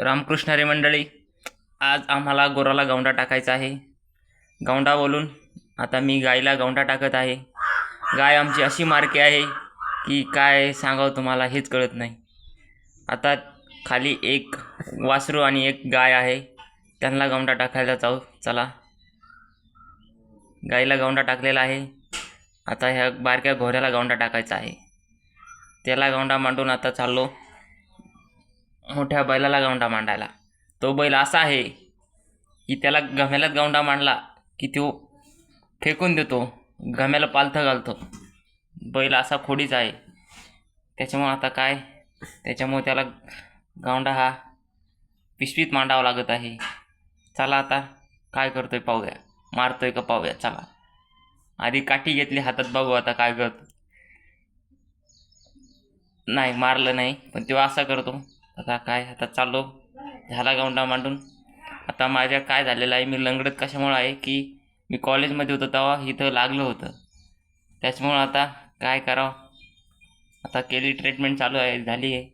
रामकृष्ण रे मंडळी आज आम्हाला गोराला गावंडा टाकायचा आहे. गावंडा बोलून आता मी गाईला गावंडा टाकत आहे. गाय आमची अशी मार्के आहे की काय सांगावं तुम्हाला हेच कळत नाही. आता खाली एक वासरू आणि एक गाय आहे. त्यांना गावंडा टाकायला जाऊ चला. गाईला गावंडा टाकलेला आहे. आता ह्या बारक्या घोऱ्याला गावंडा टाकायचा आहे. त्याला गावंडा मांडून आता चाललो. मोठ्या बैलाला गावंडा मांडायला. तो बैल असा आहे की त्याला गम्यालाच गावंडा मांडला की तो फेकून देतो गम्याला पालथं घालतो. बैल असा खोडीच आहे. त्याच्यामुळं आता काय? त्याच्यामुळे त्याला गावंडा हा पिशवीत मांडावा लागत आहे. चला आता काय करतोय पाहूया. मारतोय का पाहूया? चला. आधी काठी घेतली हातात बघू आता काय करतो. नाही मारलं नाही पण तो असा करतो. आता काय आता चाललो झाला गौंडा मांडून. आता माझ्या काय झालेलं आहे मी लंगडत कशामुळं आहे की मी कॉलेजमध्ये होतो तेव्हा इथं लागलं होतं. त्याच्यामुळं आता काय करावं? आता केली ट्रीटमेंट चालू आहे झाली आहे.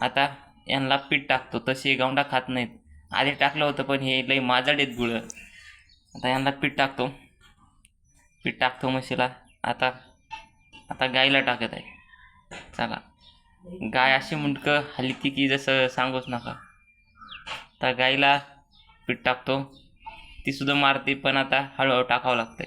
आता यांना पीठ टाकतो तसे गौंडा खात नाहीत. आधी टाकलं होतं पण हे लई माझा डेत गुळं. आता यांना पीठ टाकतो. पीठ टाकतो म्हशीला. आता आता गाईला टाकत आहे. चला. गाय अशी मुंडकं हलकी की जसं सांगूच नका. तर गाईला पीठ टाकतो. ती सुद्धा मारते पण आता हळूहळू टाकावं लागतंय.